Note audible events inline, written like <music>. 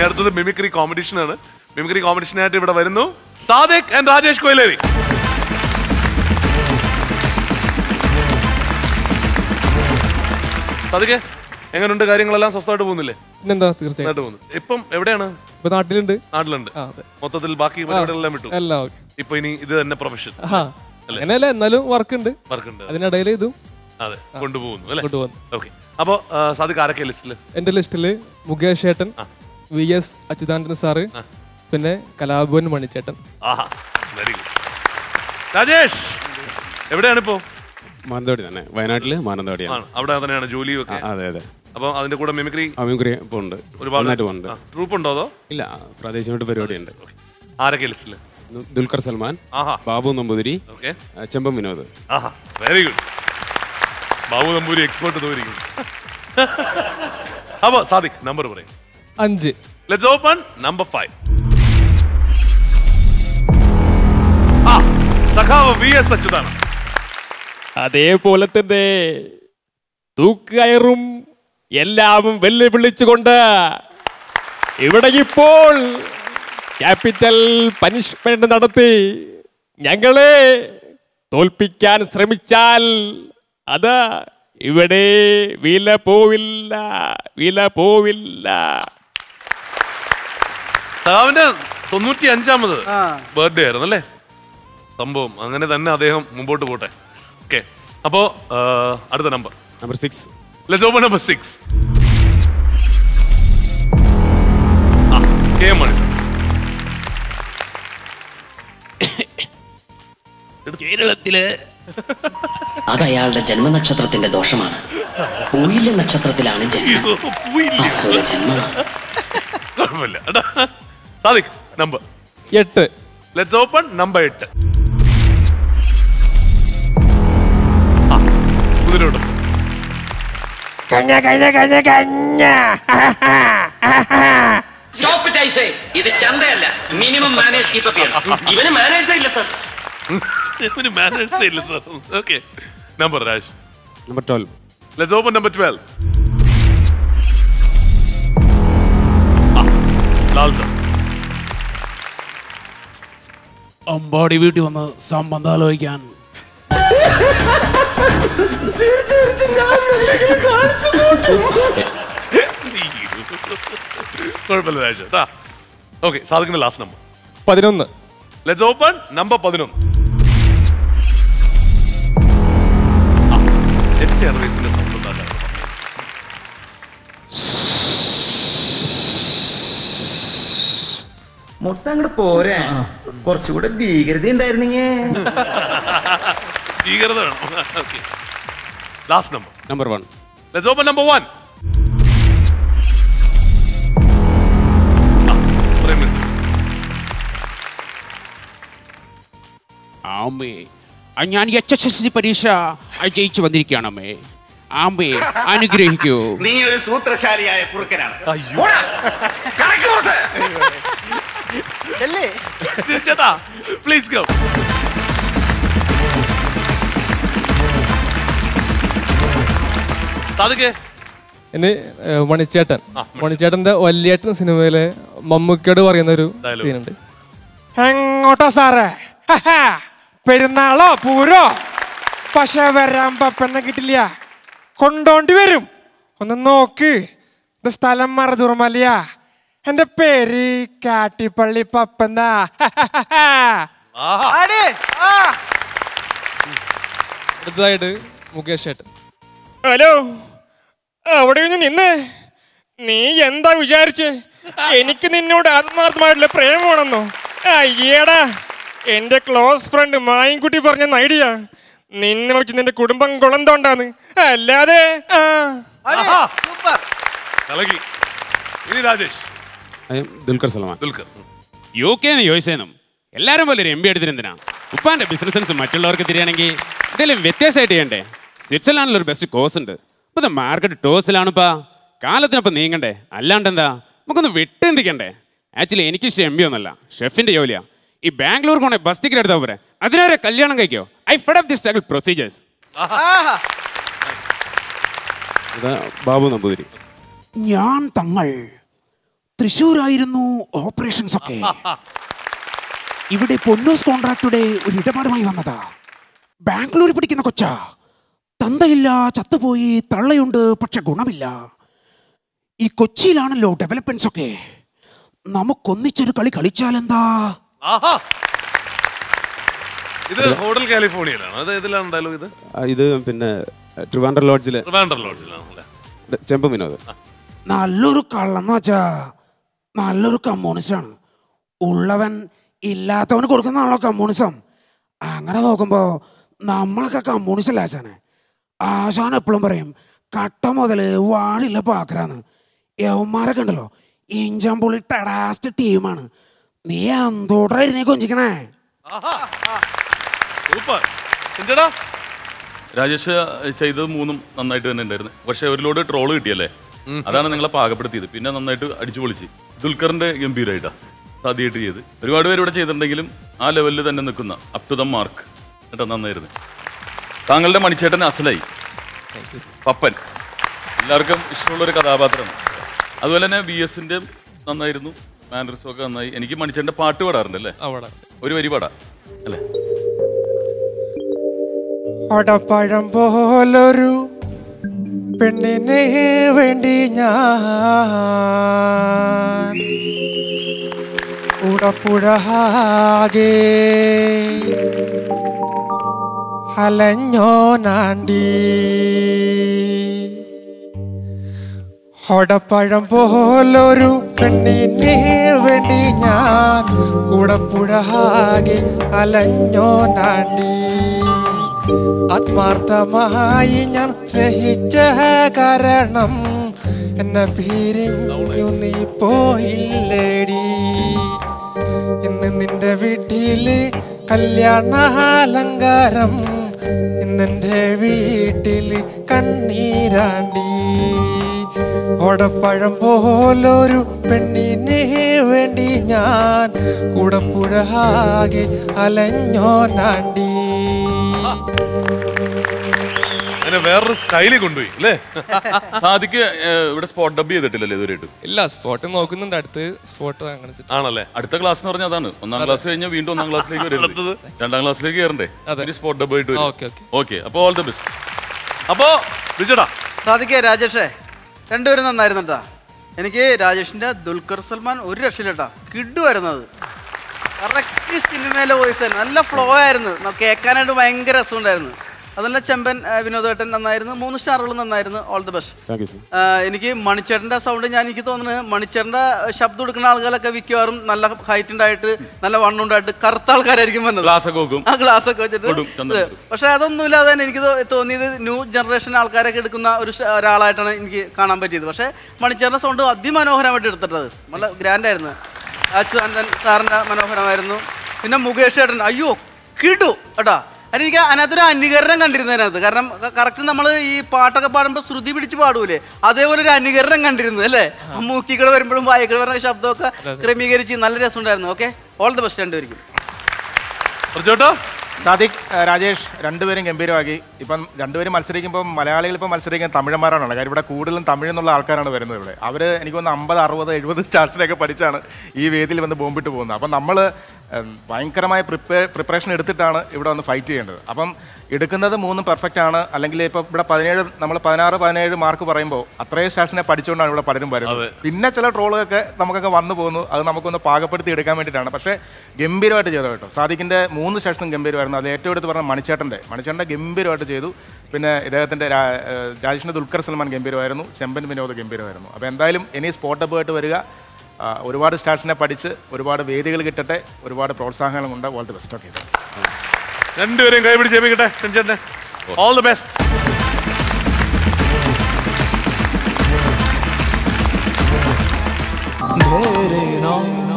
ഇനി അടുത്തത് mimicry competition ആണ് മിമിക്രി കോമ്പറ്റീഷനായിട്ട് ഇവിടെ വരുന്നു. സാദിഖ് ആൻഡ് രാജേഷ് കൊയിലേരി. സാദിഖ് എങ്ങനെയുണ്ട് കാര്യങ്ങളെല്ലാം? സ്വസ്ഥമായിട്ട് പോകുന്നില്ലേ? പിന്നെന്താ? തീർച്ചയായിട്ടും പോകുന്നു. ഇപ്പം എവിടെയാണ്? ഇപ്പൊ നാട്ടിലുണ്ട്. നാട്ടിലുണ്ട്. മൊത്തത്തിൽ ബാക്കി പരിപാടികളെല്ലാം വിട്ടു. ഇപ്പൊ ഇനി ഇത് തന്നെ പ്രൊഫഷൻ അങ്ങനെയല്ല എന്നാലും വർക്ക് ഉണ്ട്. വർക്കുണ്ട്. അതിനിടയിൽ ഇതും. അതെ കൊണ്ടുപോകുന്നു അല്ലെ? കൊണ്ടുപോകുന്നു. ഓക്കെ. അപ്പോ സാദിഖ് ആരൊക്കെ ലിസ്റ്റിൽ എന്റെ ലിസ്റ്റിൽ മുകേഷ് ഏട്ടൻ വി എസ് അച്യുതാനന്ദൻ സാറ് പിന്നെ കലാഭവൻ മണിച്ചേട്ടൻ. ആഹാ വെരി ഗുഡ് രാജേഷ് എവിടെയാണ് ഇപ്പോ? മാനന്തവാടി തന്നെ. വയനാട്ടിൽ മാനന്തവാടിയാണ്. ആണ്. അവിടെ തന്നെയാണ് ജോലി അതെ അതെ. അപ്പൊ അതിന്റെ കൂടെ മിമിക്രി മിമിക്രി ഇപ്പൊ ഉണ്ട് ഒരുപാട് ട്രൂപ്പ് ഉണ്ടോ അതോ? ഇല്ല പ്രാദേശികമായിട്ട് പരിപാടിയുണ്ട്. ആരൊക്കെ ലിസ്റ്റിൽ Dulquer Salmaan Babu Namboothiri Chembam Chemban Vinod. Very good Babu Namboori expert തോന്നിയിരിക്കുന്നു <laughs> അപ്പൊ സാദിഖ് നമ്പർ പറയും. അഞ്ച്. ലെറ്റ്സ് ഓപ്പൺ നമ്പർ ഫൈവ് സഖാവ് വി എസ് അച്യുതാണ്. അതേപോലെ തന്നെ തൂക്കയറും എല്ലാവരും വെല്ലുവിളിച്ചുകൊണ്ട് ഇവിടെ ഇപ്പോൾ ക്യാപിറ്റൽ പനിഷ്മെന്റ് നടത്തി ഞങ്ങളെ തോൽപ്പിക്കാൻ ശ്രമിച്ചാൽ അത് ഇവിടെ വില പോവില്ല വില പോവില്ല സഖാവിന്റെ തൊണ്ണൂറ്റി അഞ്ചാമത് ബർത്ത്ഡേ ആയിരുന്നു അല്ലേ? സംഭവം. അങ്ങനെ തന്നെ അദ്ദേഹം മുമ്പോട്ട് പോട്ടെ. ഓക്കെ അപ്പോ അടുത്ത number number six let's open number six K Mani കേരളത്തിലെ അത് അയാളുടെ ജന്മനക്ഷത്രത്തിന്റെ ദോഷമാണ്. പൂയിലെ നക്ഷത്രത്തിലാണ് ജന്മം അസുര ജന്മമാണ്. കുഴപ്പമില്ല. സാദിഖ് നമ്പർ എട്ട്. ലെറ്റ്സ് ഓപ്പൺ നമ്പർ എട്ട്. ആ, കുതിരയോട്ടം കഞ്ഞ കഞ്ഞ കഞ്ഞ കഞ്ഞ. സ്റ്റോപ്പ് ടൈസേ ഇത് ചന്തയല്ല. മിനിമം മാനേജ് കീപ്പ് ചെയ്യണം. ഇവന് മാനേജ് ഇല്ല സർ ഇവന് മാനേഴ്സ് ഇല്ല sir okay number Raj number twelve let's open number twelve Lal sir Ambadi വീട്ടിൽ വന്ന് സംബന്ധം ആലോചിക്കാൻ. കുഴപ്പമില്ല ഓക്കെ സാധിക്കുന്ന ലാസ്റ്റ് നമ്പർ പതിനൊന്ന്. ലെറ്റ്സ് ഓപ്പൺ നമ്പർ പതിനൊന്ന്. മൊത്തം അങ്ങോട്ട് പോരെ. കുറച്ചുകൂടെ ഭീകരത ഉണ്ടായിരുന്നെങ്കി. ഭീകരത വേണം. Last number number one let's open number one ആമേ ഞാൻ എച്ച് എസ് എസ് സി പരീക്ഷ ജയിച്ചു വന്നിരിക്കുകയാണ് അമ്മേ. ആമ്പേ അനുഗ്രഹിക്കൂ. നീ ഒരു സൂത്രശാലിയായ കുറുക്കനാണ്. ചേട്ടാ പ്ലീസ് ഇനി ഏഹ്, മണിച്ചേട്ടൻ. മണിച്ചേട്ടന്റെ വല്യേട്ടൻ സിനിമയിലെ മമ്മൂക്കയോട് പറയുന്ന ഒരു. സീനുണ്ട് എങ്ങോട്ടാ സാറേ? പെരുന്നാളോ പൂരോ? പക്ഷെ വരാൻ പപ്പന്നെ കിട്ടില്ല. കൊണ്ടോണ്ടി വരും. ഒന്ന് നോക്ക്. ഇത് സ്ഥലം മറതുറമല്ല എന്റെ പേര് കാട്ടിപ്പള്ളി പപ്പന്നായിട്ട് അടുത്തതായിട്ട് മുകേഷ് ഏട്ടൻ. ഹലോ അവിടെ നിന്ന് നിന്ന്. നീ എന്താ വിചാരിച്ച്? എനിക്ക് നിന്നോട് ആത്മാർത്ഥമായിട്ടുള്ള പ്രേമമാണെന്നോ അയ്യേടാ എന്റെ ക്ലോസ് ഫ്രണ്ട് മായൻകുട്ടി പറഞ്ഞ ഐഡിയ. നിന്നെ വെച്ച് നിന്റെ കുടുംബം കുളന്തോണ്ടാന്ന്. അല്ലാതെ ആ. കലകി ഇനി Rajesh. Dulquer Salmaan. Dulquer. U K U S എന്നും എല്ലാരും പോലെ ഒരു എം ബി എടുത്തിരുന്നതിനാ ഉപ്പാന്റെ ബിസിനസ് മറ്റുള്ളവർക്ക് തിരിയണമെങ്കിൽ എന്തെങ്കിലും വ്യത്യാസമായിട്ട് ചെയ്യണ്ടേ? സ്വിറ്റ്സർലാൻഡിൽ ഒരു ബെസ്റ്റ് കോഴ്സ് ഉണ്ട്. ഇപ്പൊ മാർക്കറ്റ് ടോസിലാണിപ്പാ കാലത്തിനൊപ്പം നീങ്ങണ്ടേ? അല്ലാണ്ട് എന്താ നമുക്കൊന്ന് വിട്ടെന്തിക്കണ്ടേ? ആക്ച്വലി എനിക്ക് ഇഷ്ടം എം ബി ഒന്നല്ല ഷെഫിന്റെ ജോലിയാ. ഈ ബാംഗ്ലൂർ കൊണ്ടേ ബസ് ടിക്കറ്റ് എടുത്താൽ പോരെ. അതിനവരെ കല്യാണം കഴിക്കോ? I fed of the struggle procedures Babu Namboothiri. ഞാൻ തങ്ങൾ തൃശ്ശൂരായിരുന്നു ഓപ്പറേഷൻസ് ഒക്കെ. <laughs> ഇവിടെ പൊന്നൂസ് കോൺട്രാക്ടുടെ ഒരു ഇടപാടുമായി വന്നതാ. ബാംഗ്ലൂർ പിടിക്കുന്ന കൊച്ച. തന്തയില്ല ചത്തുപോയി തള്ളയുണ്ട് പക്ഷെ ഗുണമില്ല. ഈ കൊച്ചിയിലാണല്ലോ ഡെവലപ്മെന്റ്സ് ഒക്കെ. നമുക്കൊന്നിച്ചൊരു കളി കളിച്ചാലെന്താ? ഇത് ഹോട്ടൽ കാലിഫോർണിയയിലാണ്. ഇത് ഇത് പിന്നെ ട്രിവാൻഡർ ലോഡ്ജിലെ ട്രിവാൻഡർ ലോഡ്ജിലാണ് ചെമ്പ് വിനോദ്. നല്ലൊരു കള്ളെന്ന് വെച്ചാ നല്ലൊരു കമ്മ്യൂണിസ്റ്റാണ് ഉള്ളവൻ ഇല്ലാത്തവന് കൊടുക്കുന്നതാണല്ലോ കമ്മ്യൂണിസം അങ്ങനെ നോക്കുമ്പോൾ നമ്മളൊക്കെ കമ്മ്യൂണിസ്റ്റ് അല്ല ആശാനെ? ആശാൻ എപ്പോഴും പറയും കട്ട മുതൽ വാണില്ല പാക്കരാന്ന്. യവന്മാരൊക്കെ ഉണ്ടല്ലോ ഇഞ്ചമ്പുള്ളി ടടാസ്റ്റ് ടീമാണ് നീ എന്തോട്ടായിരുന്നേ കൊഞ്ചിക്കണേ? സൂപ്പർ. എന്തേടാ? രാജേഷ് ചെയ്തത് മൂന്നും നന്നായിട്ട് തന്നെ ഉണ്ടായിരുന്നു. പക്ഷെ ഒരു ലോഡ് ട്രോൾ കിട്ടിയല്ലേ? അതാണ് നിങ്ങളെ പാകപ്പെടുത്തിയത്. പിന്നെ നന്നായിട്ട് അടിച്ചു പൊളിച്ച്. ദുൽഖറിന്റെ ഗംഭീരമായിട്ടാ സാധ്യമായിട്ട് ചെയ്ത്. ഒരുപാട് പേര് ഇവിടെ ചെയ്തിട്ടുണ്ടെങ്കിലും ആ ലെവലിൽ തന്നെ നിൽക്കുന്ന അപ് ടു ദ മാർക്ക് കേട്ടോ നന്നായിരുന്നു. താങ്കളുടെ മണിച്ചേട്ടൻ അസലായി. പപ്പൻ. എല്ലാവർക്കും ഇഷ്ടമുള്ള ഒരു കഥാപാത്രം. അതുപോലെ തന്നെ വി എസിന്റെ നന്നായിരുന്നു. മാനറിസും ഒക്കെ നന്നായി. എനിക്ക് മണിച്ചേട്ടന്റെ പാട്ട് പാടാറുണ്ട് അല്ലേ ഒരു വരി പാടാ. അല്ലേ? അടപ്പഴം പോലൊരു പെണ്ണിനെ വേണ്ടി ഞാൻ ഉടപ്പുഴാകെ അലഞ്ഞോനാണ്ടി. ഒടപ്പഴം പോലൊരു പെണ്ണിനെ വേണ്ടി ഞാൻ കൂടപ്പുഴാകെ അലഞ്ഞോനാണ്ടി. ആത്മാർത്ഥമായി ഞാൻ സ്നേഹിച്ച കാരണം എന്നെ പിരിഞ്ഞു നീ പോയില്ലേടി. ഇന്ന് നിന്റെ വീട്ടിൽ കല്യാണാലങ്കാരം ഇന്നെന്റെ വീട്ടിൽ കണ്ണീരാണ്ടി. ഓടപ്പഴം പോലൊരു പെണ്ണിനെ വേണ്ടി ഞാൻ കൂടപ്പുഴാകെ അലഞ്ഞോനാണ്ടി. അങ്ങനെ വേറൊരു സ്റ്റൈലിൽ കൊണ്ടുപോയി അല്ലേ? സാദിക്ക് ഇവിടെ സ്പോട്ട് ഡബ് ചെയ്തിട്ടില്ലല്ലേ ഇതുവരെയായിട്ടും ഇല്ല സ്പോട്ട് നോക്കുന്നുണ്ട്. അടുത്ത് സ്പോട്ട് അങ്ങനെ ആണല്ലേ? അടുത്ത ക്ലാസ് എന്ന് പറഞ്ഞാൽ അതാണ്. ഒന്നാം ക്ലാസ് കഴിഞ്ഞാൽ വീണ്ടും ഒന്നാം ക്ലാസ്സിലേക്ക് വരുന്നത് രണ്ടാം ക്ലാസ്സിലേക്ക് കയറണ്ടേ ഒരു സ്പോട്ട് ഡബ് ആയിട്ട് വരും. Okay okay. ഓക്കെ അപ്പോൾ ഓൾ ദ ബെസ്റ്റ് അപ്പോ വിജയടാ സാധിക്ക രാജേഷേ രണ്ടുപേരും നന്നായിരുന്നു കേട്ടാ എനിക്ക് രാജേഷിന്റെ ദുൽഖർ സൽമാൻ ഒരു രക്ഷയില്ലട്ടാ. കിഡുമായിരുന്നത് കറക്റ്റ് സിനിമയിലെ വോയിസ് ആയിരുന്നു നല്ല ഫ്ലോ ആയിരുന്നു. കേൾക്കാനായിട്ട് ഭയങ്കര രസമുണ്ടായിരുന്നു. അതല്ല ചെമ്പൻ വിനോദേട്ടൻ നന്നായിരുന്നു. മൂന്ന് സ്റ്റാറുകൾ നന്നായിരുന്നു. All the best thank you sir എനിക്ക് മണിച്ചേട്ടന്റെ സൗണ്ട് ഞാൻ എനിക്ക് തോന്നുന്നത് മണിച്ചേട്ടന്റെ ശബ്ദം കൊടുക്കുന്ന ആളുകളൊക്കെ മിക്കവാറും നല്ല ഹൈറ്റ് ഉണ്ടായിട്ട് നല്ല വണ്ണം ഉണ്ടായിട്ട് കറുത്ത ആൾക്കാരായിരിക്കും വന്നത്. ഗ്ലാസ് ഒക്കെ വെക്കും. ആ ഗ്ലാസ് ഒക്കെ വെച്ചിട്ട്. പക്ഷേ അതൊന്നുമില്ലാതെ തന്നെ എനിക്ക് തോന്നിയത്. ന്യൂ ജനറേഷൻ ആൾക്കാരൊക്കെ എടുക്കുന്ന ഒരു ഒരാളായിട്ടാണ് എനിക്ക് കാണാൻ പറ്റിയത്. പക്ഷേ മണിച്ചേട്ടന്റെ സൗണ്ട് അതിമനോഹരമായിട്ട് എടുത്തിട്ടത്. നല്ല ഗ്രാൻഡ് ആയിരുന്നു. അച്യുതാനന്ദൻ സാറിന്റെ മനോഹരമായിരുന്നു. പിന്നെ മുകേഷ് ഏട്ടൻ അയ്യോ കിടു കേട്ടാ. എനിക്ക് അതിനകത്തൊരു അനുകരണം കണ്ടിരുന്നതിനകത്ത് കാരണം കറക്റ്റ് നമ്മൾ ഈ പാട്ടൊക്കെ പാടുമ്പോൾ ശ്രുതി പിടിച്ച് പാടൂലേ. അതേപോലെ ഒരു അനുകരണം കണ്ടിരുന്നു അല്ലേ? മൂക്കിക്കൂടെ വരുമ്പോഴും വായിക്കൂടെ വരുന്ന ശബ്ദമൊക്കെ ക്രമീകരിച്ച് നല്ല രസം രസമുണ്ടായിരുന്നു ഓക്കെ? ഓൾ ദി ബെസ്റ്റ് രണ്ടുപേർക്കും. സാദിഖ് രാജേഷ് രണ്ടുപേരും ഗംഭീരമാക്കി. ഇപ്പം രണ്ടുപേരും മത്സരിക്കുമ്പോൾ മലയാളികൾ ഇപ്പം മത്സരിക്കുന്ന തമിഴന്മാരാണല്ലോ. കാര്യം ഇവിടെ കൂടുതലും തമിഴ് എന്നുള്ള ആൾക്കാരാണ് വരുന്നത് ഇവിടെ. അവർ എനിക്ക് തോന്നുന്നു അമ്പത് അറുപത് എഴുപത് ചാർജിലൊക്കെ പഠിച്ചാണ് ഈ വേദിയിൽ വന്ന് ബോംബിട്ട് പോകുന്നത്. അപ്പം നമ്മൾ ഭയങ്കരമായ പ്രിപ്പയർ പ്രിപ്പറേഷൻ എടുത്തിട്ടാണ് ഇവിടെ വന്ന് ഫൈറ്റ് ചെയ്യേണ്ടത്. അപ്പം എടുക്കുന്നത് മൂന്നും പെർഫെക്റ്റ് ആണ്. അല്ലെങ്കിൽ ഇപ്പം ഇവിടെ പതിനേഴ് നമ്മൾ പതിനാറ് പതിനേഴ് മാർക്ക് പറയുമ്പോൾ അത്രയും സ്റ്റാർസിനെ പഠിച്ചുകൊണ്ടാണ് ഇവിടെ പലരും വരുന്നത്. പിന്നെ ചില ട്രോളുകളൊക്കെ നമുക്കൊക്കെ വന്നു പോകുന്നു. അത് നമുക്കൊന്ന് പാകപ്പെടുത്തി എടുക്കാൻ വേണ്ടിയിട്ടാണ്. പക്ഷേ ഗംഭീരമായിട്ട് ചെയ്തു കേട്ടോ. സാദിഖിന്റെ മൂന്ന് സ്റ്റേഷനും ഗംഭീരമായിരുന്നു. അത് ഏറ്റവും എടുത്ത് പറഞ്ഞ മണിച്ചേട്ടന്റെ മണിച്ചേട്ടന്റെ ഗംഭീരമായിട്ട് ചെയ്തു. പിന്നെ ഇദ്ദേഹത്തിന്റെ രാജേഷിന്റെ ദുൽഖർ സൽമാൻ ഗംഭീരമായിരുന്നു. ചെമ്പൻ വിനോദ് ഗംഭീരമായിരുന്നു. അപ്പോൾ എന്തായാലും ഇനി സ്പോട്ട് ആയിട്ട് വരിക. ഒരുപാട് സ്റ്റാർസിനെ പഠിച്ച് ഒരുപാട് വേദികൾ കിട്ടട്ടെ ഒരുപാട് പ്രോത്സാഹനങ്ങളുണ്ട് ഓൾ ദി ബെസ്റ്റ് ഓക്കെ രണ്ടുപേരെയും കൈപിടിച്ച് ഏൽപ്പിക്കട്ടെ ടെൻഷന്റെ ഓൾ ദി ബെസ്റ്റ് മേരെ നാം